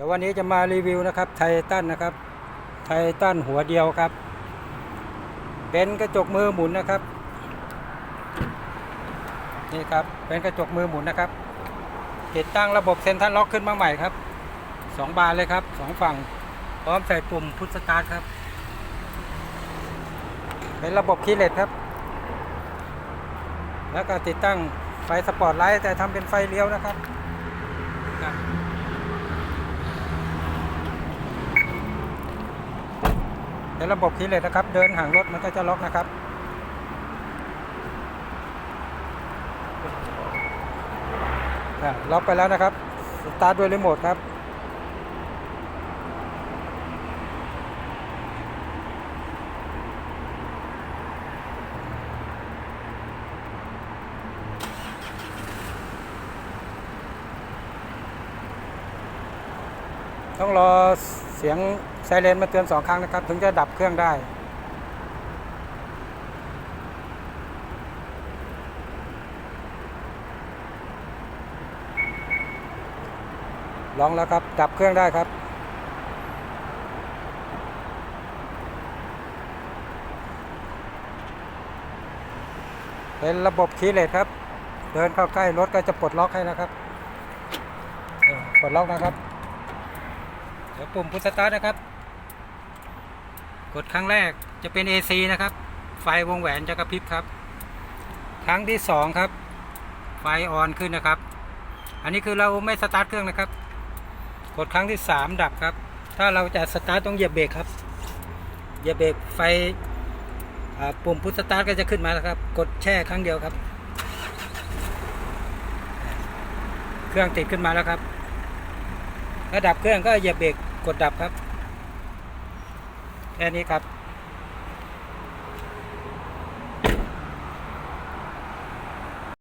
ดี๋ยววันนี้จะมารีวิวนะครับไททันนะครับไททันหัวเดียวครับ เป็นกระจกมือหมุนนะครับ นี่ครับเป็นกระจกมือหมุนนะครับ ติดตั้งระบบเซ็นทรัลล็อกขึ้นมาใหม่ครับสองบานเลยครับสองฝั่ง พร้อมใส่ปุ่มพุทสตาร์ทครับ เป็นระบบคีย์เลสครับ แล้วก็ติดตั้งไฟสปอร์ตไลท์แต่ทำเป็นไฟเลี้ยวนะครับ เป็นระบบคีย์เลสนะครับ เดินห่างรถมันก็จะล็อกนะครับล็อกไปแล้วนะครับ สตาร์ทด้วยรีโมทครับ ต้องรอเสียงไซเรนมาเตือนสองครั้งนะครับ ถึงจะดับเครื่องได้ ลองแล้วครับ ดับเครื่องได้ครับ เป็นระบบคีเลสครับ เดินเข้าใกล้รถก็จะปลดล็อกให้นะครับปลดล็อกนะครับ ดี๋ยวปุ่มพุทสตาร์ทนะครับ กดครั้งแรกจะเป็น AC นะครับ ไฟวงแหวนจะกระพริบครับ ครั้งที่สองครับ ไฟออนขึ้นนะครับ อันนี้คือเราไม่สตาร์ทเครื่องนะครับ กดครั้งที่สามดับครับ ถ้าเราจะสตาร์ทต้องเหยียบเบรกครับเหยียบเบรกไฟอ่าปุ่มพุทสตาร์ทก็จะขึ้นมาแล้วครับ กดแช่ครั้งเดียวครับ เครื่องติดขึ้นมาแล้วครับถ้าดับเครื่องก็เหยียบเบรก กดดับครับ แค่นี้ครับ